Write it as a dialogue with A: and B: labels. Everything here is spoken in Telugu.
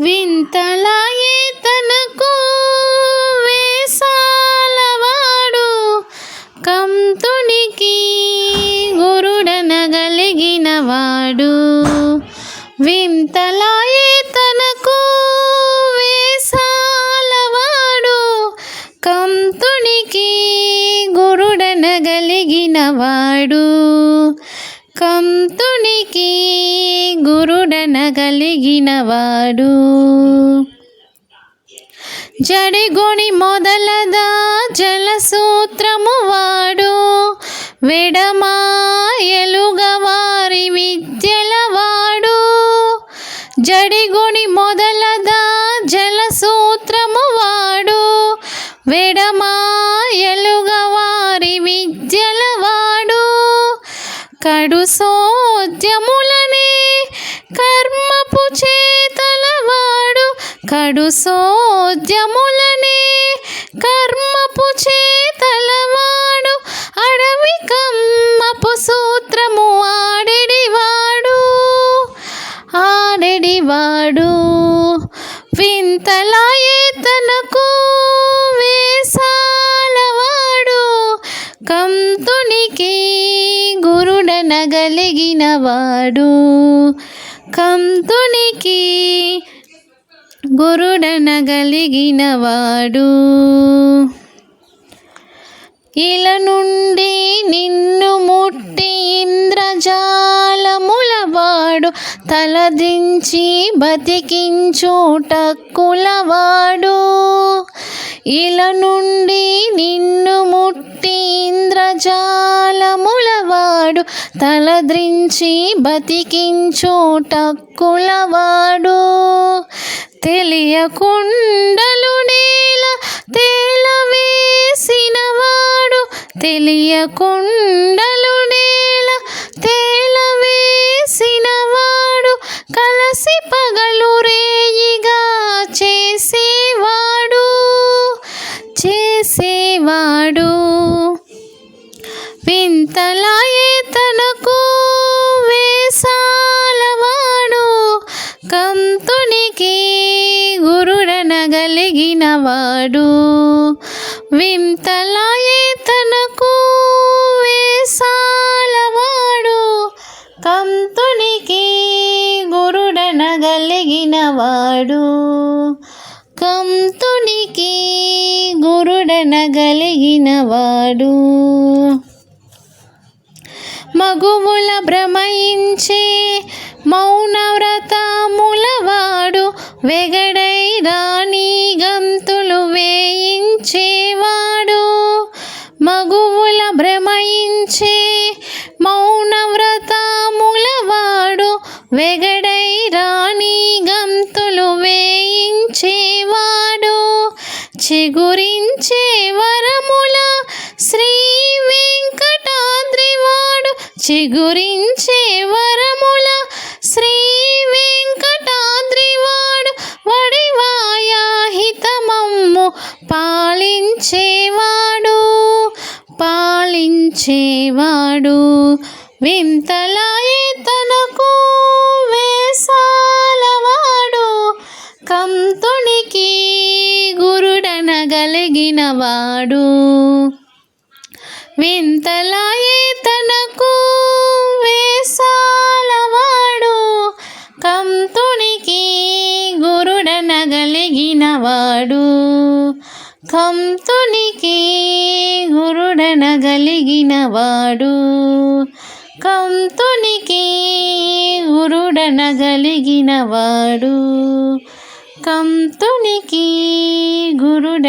A: వింతలాయే తనకు వేసాలవాడు కంతునికి గురుడనగలిగిన వాడు వింతలాయే తనకు వేసాలవాడు కంతునికి గురుడనగలిగిన వాడు కంతునికి గురుడనగలిగిన వాడు జడిగొని మొదలద జలసూత్రము వాడు. వెడమాయలుగా వారి విద్యల వాడు. జడిగొని మొదలద జలసూత్రము వాడు. వెడమా కడు సోద్యములనే. కర్మపు చేతలవాడు కడు సోద్యములనే. కర్మపు చేతలవాడు అడవి కమ్మపు సూత్రము ఆడెడివాడు. ఆడెడివాడు వింతలా గురుడనగలిగిన వాడు కంతునికి గురుడనగలిగిన వాడు ఇల నుండి నిన్ను ముట్టి ఇంద్రజాలములవాడు. తలదించి బతికించుటక్కులవాడు ఇల నుండి నిన్ను ముట్టి ఇంద్రజాలములవాడు తలద్రించి బతికించుటక్కులవాడు. తెలియకుండలు నేల తేలవేసినవాడు తెలియకుండలు నేల తేలవేసినవాడు కలసి పగలు రేయిగా చేసేవాడు. చేసేవాడు. వింతల గురుడనగలిగిన వాడు వింతలాయే తనకు వేసాలవాడు. కంతునికి గురుడనగలిగినవాడు. కంతునికి గురుడనగలిగినవాడు. మగువుల భ్రమయించే మౌనవ్రతములవాడు. వెగడ భ్రమయించే మౌనవ్రతములవాడు వెగడై రాణి గంతులు వేయించేవాడు. చిగురించే వరముల శ్రీ వెంకటాద్రివాడు. చిగురించే వరముల శ్రీ వెంకటాద్రివాడు. వడివాయాహితమమ్ము పాలించేవాడు పాలించేవాడు వింతలాయే తనకు వేసాలవాడు. కంతునికి గురుడనగలిగిన వాడు వింతలాయే కంతునికి గురుడనగలిగిన వాడు కంతునికి గురుడనగలిగిన వాడు కంతునికి గురుడ